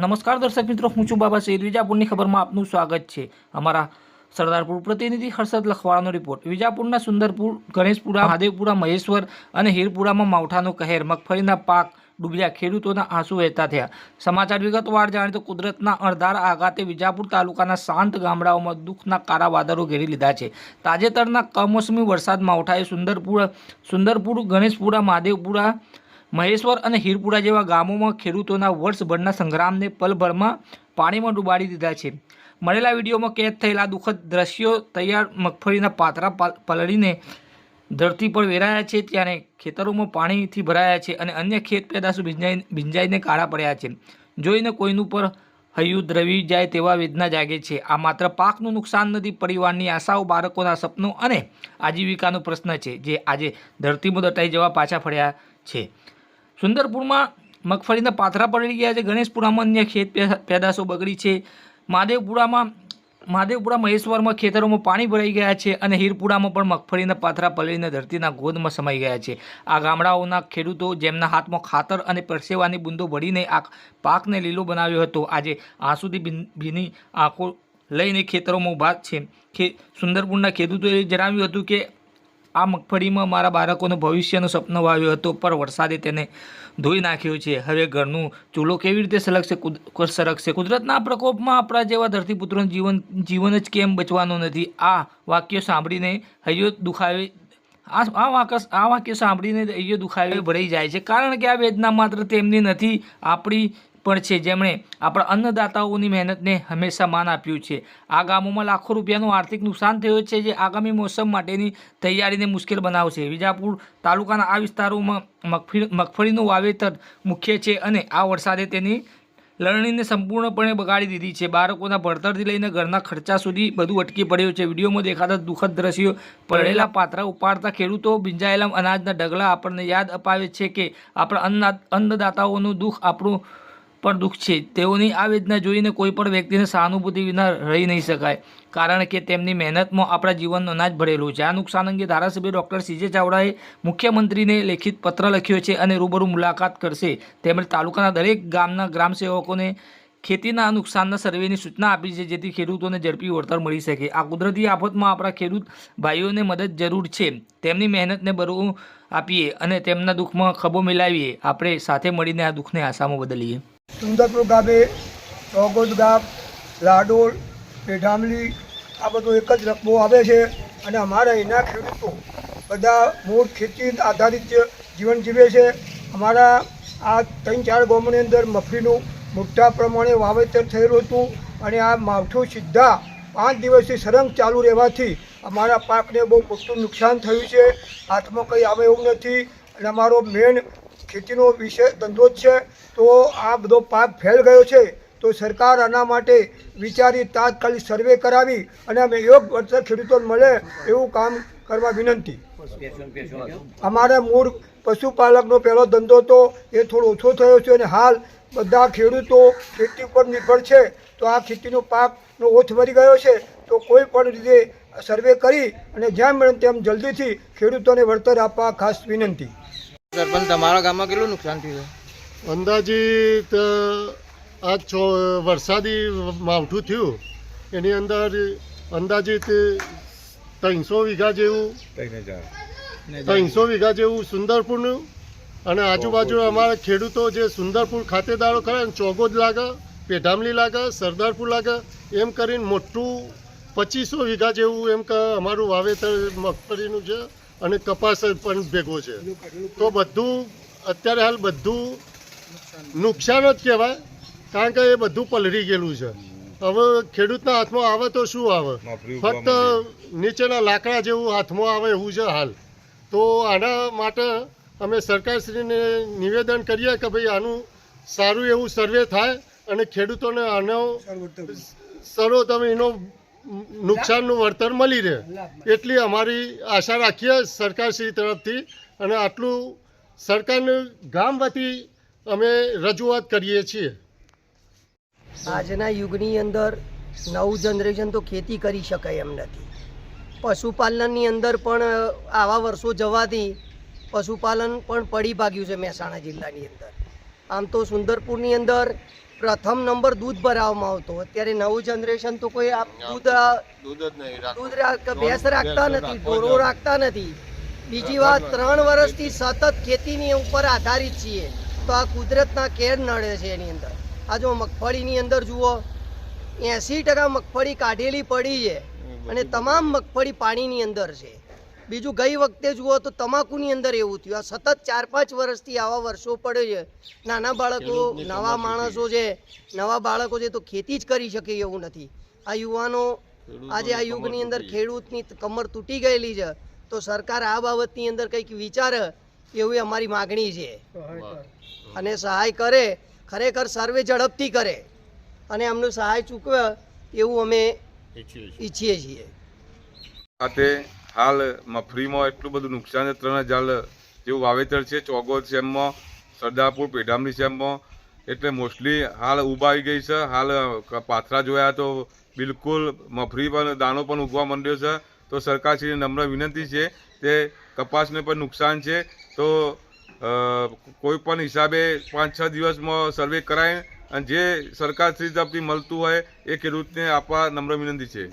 નમસ્કાર દર્શક મિત્રો, હું છું બાબા સૈદ વિજાપુરની ખબરમાં આપનું સ્વાગત છે. અમારા સરદારપુર પ્રતિનિધિ હર્ષદ લખવાળાનો રિપોર્ટ વિજાપુરના સુંદરપુર, ગણેશપુરા, મહાદેવપુરા, મહેશ્વર અને હીરપુરામાં માવઠાનો કહેર. મગફળીના પાક ડૂબ્યા, ખેડૂતોના આંસુ વહેતા થયા. સમાચાર વિગતવાર જાણે તો કુદરતના અણધાર આઘાતે વિજાપુર તાલુકાના શાંત ગામડાઓમાં દુઃખના કારા વાદળો ઘેરી લીધા છે. તાજેતરના કમોસમી વરસાદ માવઠાએ સુંદરપુર સુંદરપુર, ગણેશપુરા, મહાદેવપુરા મહેશ્વર અને હીરપુરા જેવા ગામોમાં ખેડૂતોના વર્ષભરના સંગ્રામને પલભરમાં પાણીમાં ડૂબાડી દીધા છે. મળેલા વિડીયોમાં કેદ થયેલા દુઃખદ દ્રશ્યો તૈયાર મગફળીના પાતરા પલ- પલળીને ધરતી પર વેરાયા છે ત્યારે ખેતરોમાં પાણીથી ભરાયા છે અને અન્ય ખેત પેદાશો ભીંજાઈ, ભીંજાઈને કાળા પડ્યા છે. જોઈને કોઈનું પર હૈયું દ્રવી જાય તેવા વેદના જાગે છે. આ માત્ર પાકનું નુકસાન નથી, પરિવારની આશાઓ, બાળકોના સપનો અને આજીવિકાનો પ્રશ્ન છે, જે આજે ધરતીમાં દટાઈ જવા પાછા ફર્યા છે. સુંદરપુરમાં મગફળીના પાથરા પડી ગયા છે. ગણેશપુરામાં અન્ય ખેત પેદાશો બગડી છે. મહાદેવપુરામાં, મહાદેવપુરા મહેશ્વરમાં ખેતરોમાં પાણી ભરાઈ ગયા છે અને હીરપુરામાં પણ મગફળીના પાથરા પલળીને ધરતીના ગોદમાં સમાઈ ગયા છે. આ ગામડાઓના ખેડૂતો જેમના હાથમાં ખાતર અને પરસેવાની બૂંદો ભરીને આ પાકને લીલો બનાવ્યો હતો. આજે આંસુથી ભીની આંખો લઈને ખેતરોમાં ઊભા છે. ખે, સુંદરપુરના ખેડૂતોએ જણાવ્યું હતું કે આ મગફળીમાં મારા બાળકોનું ભવિષ્યનું સપનું વાવ્યું હતું, પણ વરસાદે તેને ધોઈ નાખ્યો છે. હવે ઘરનું ચૂલો કેવી રીતે સલગશે કુદ સરકશે કુદરતના પ્રકોપમાં આપણા જેવા ધરતીપુત્રોનું જીવન જીવન જ કેમ બચવાનું નથી? આ વાક્ય સાંભળીને હૈયો દુખાવે, આ આ વાક્ય આ વાક્ય સાંભળીને હૈયો દુખાવે, ભરાઈ જાય છે. કારણ કે આ વેદના માત્ર તેમની નથી, આપણી પણ છે. જેમણે આપણા અન્નદાતાઓની મહેનતને હંમેશા માન આપ્યું છે. આ ગામોમાં લાખો રૂપિયાનું આર્થિક નુકસાન થયું છે જે આગામી મોસમ માટેની તૈયારીને મુશ્કેલ બનાવશે. વિજાપુર તાલુકાના આ વિસ્તારોમાં મગફળી, મગફળીનું વાવેતર મુખ્ય છે અને આ વરસાદે તેની લણણીને સંપૂર્ણપણે બગાડી દીધી છે. બાળકોના ભણતરથી લઈને ઘરના ખર્ચા સુધી બધું અટકી પડ્યું છે. વિડીયોમાં દેખાતા દુઃખદ દ્રશ્યો. પડેલા પાત્રા ઉપાડતા ખેડૂતો ભીંજાયેલા અનાજના ઢગલા આપણને યાદ અપાવે છે કે આપણા અન્ન, અન્નદાતાઓનું દુઃખ આપણું પણ દુઃખ છે. તેઓની આ વેદના જોઈને કોઈ પણ વ્યક્તિને સહાનુભૂતિ વિના રહી નહીં શકાય. કારણ કે તેમની મહેનતમાં આપણા જીવનનો અનાજ ભરેલું છે. આ નુકસાન અંગે ધારાસભ્ય ડૉક્ટર સીજે ચાવડાએ મુખ્યમંત્રીને લેખિત પત્ર લખ્યો છે અને રૂબરૂ મુલાકાત કરશે. તેમજ તાલુકાના દરેક ગામના ગ્રામસેવકોને ખેતીના નુકસાનના સર્વેની સૂચના આપી છે, જેથી ખેડૂતોને ઝડપી વળતર મળી શકે. આ કુદરતી આફતમાં આપણા ખેડૂત ભાઈઓને મદદ જરૂર છે. તેમની મહેનતને બરવું આપીએ અને તેમના દુઃખમાં ખભો મિલાવીએ. આપણે સાથે મળીને આ દુઃખને આશામાં બદલીએ. સુંદરપુર ગામે, ચોગોદ ગામ, લાડોલ, પેઢામલી, આ બધું એક જ રકબો આવે છે અને અમારા એના ખેડૂતો બધા મૂળ ખેતી આધારિત જીવન જીવે છે. અમારા આ ત્રણ ચાર ગામોની અંદર મફીનું મોટા પ્રમાણે વાવેતર થયેલું હતું અને આ માવઠું સીધા પાંચ દિવસથી સરંગ ચાલુ રહેવાથી અમારા પાકને બહુ મોટું નુકસાન થયું છે. હાથમાં કંઈ આવે એવું નથી અને અમારો મેન ખેતીનો વિષય ધંધો જ છે, તો આ બધો પાક ફેલ ગયો છે, તો સરકાર આના માટે વિચારી તાત્કાલિક સર્વે કરાવી અને અમે યોગ વળતર ખેડૂતોને મળે એવું કામ કરવા વિનંતી. અમારે મૂળ પશુપાલકનો પહેલો ધંધો હતો એ થોડો ઓછો થયો છે અને હાલ બધા ખેડૂતો ખેતી ઉપર નિર્ભર છે, તો આ ખેતીનો પાકનો ઓછ ભરી ગયો છે, તો કોઈ પણ રીતે સર્વે કરી અને જેમ મળે તેમ જલ્દીથી ખેડૂતોને વળતર આપવા ખાસ વિનંતી. સરપંચ તમારા ગામમાં કેટલું નુકસાન થયું છે? અંદાજિત આ છો વરસાદી માવઠું થયું. એની અંદર અંદાજિત ત્રણસો વીઘા જેવું ત્રણસો. વીઘા જેવું સુંદરપુરનું અને આજુબાજુ અમારા ખેડૂતો જે સુંદરપુર ખાતેદારો ખરા ને ચોગોદ લાગે પેઢામલી લાગે સરદારપુર લાગે એમ કરીને મોટું પચીસો વીઘા જેવું એમ કે અમારું વાવેતર મગફળીનું છે અને કપાસ પણ ભેગો છે. તો બધું અત્યારે હાલ બધું નુકસાન જ કહેવાય કારણ કે એ બધું પલળી ગયેલું છે. હવે ખેડૂતના હાથમાં આવે તો શું આવે? ફક્ત નીચેના લાકડા જેવું હાથમાં આવે એવું છે હાલ. તો આના માટે અમે સરકારશ્રીને નિવેદન કરીએ કે ભાઈ આનું સારું એવું સર્વે થાય અને ખેડૂતોને આનો સર્વ તમે એનો નુકસાનનું વળતર મળી રહે. એટલી અમારી આશા રાખીએ સરકારશ્રી તરફથી અને આટલું સરકારને ગામ વતી અમે રજૂઆત કરીએ છીએ. આજના યુગની અંદર નવું જનરેશન તો ખેતી કરી શકાય એમ નથી. પશુપાલનની અંદર પણ આવા વર્ષો જવાથી પશુપાલન પણ પડી ભાગ્યું છે મહેસાણા જિલ્લાની અંદર. આમ તો સુંદરપુરની અંદર પ્રથમ નંબર દૂધ ભરાવવામાં આવતો. અત્યારે નવું જનરેશન તો કોઈ દૂધ દૂધ ભેંસ રાખતા નથી ઢોરો રાખતા નથી. બીજી વાત ત્રણ વર્ષથી સતત ખેતીની ઉપર આધારિત છીએ. તો આ કુદરતના કેર નડે છે એની અંદર. આ જો મગફળીની અંદર જુઓ એંસી ટકા મગફળી કાઢેલી પડી છે. અને તમામ મગફળી પાણીની અંદર છે. બીજું ગઈ વખતે જુઓ તો તમાકુની અંદર એવું થયું. આ સતત ચાર પાંચ વર્ષથી આવા વર્ષો પડે છે. નાના બાળકો નવા માણસો છે નવા બાળકો છે તો ખેતી જ કરી શકે એવું નથી. આ યુવાનો આજે આ યુગની અંદર ખેડૂતની કમર તૂટી ગયેલી છે. તો સરકાર આ બાબતની અંદર કંઈક વિચારે એવી અમારી માગણી છે. અને સહાય કરે ખરેખર સર્વે ઝડપથી કરે. અને અમને સહાય ચૂકવે એવું અમે ઈચ્છીએ છીએ. હાલ મફરીમાં એટલું બધું નુકસાન છે, ત્રણ હજાર જેવું વાવેતર છે ચોગોદ સેમમાં સરદારપુર પેઢામણી સેમમાં એટલે મોસ્ટલી હાલ ઊભા આવી ગઈ છે. હાલ પાથરા જોયા તો બિલકુલ મફરી પણ દાણો પણ ઉગવા માંડ્યો છે. તો સરકારશ્રીને નમ્ર વિનંતી છે તે કપાસને પણ નુકસાન છે. તો કોઈ પણ હિસાબે પાંચ છ દિવસમાં સર્વે કરાય અને જે સરકારશ્રી તરફથી મળતું હોય એ ખેડૂતને આપવા નમ્ર વિનંતી છે.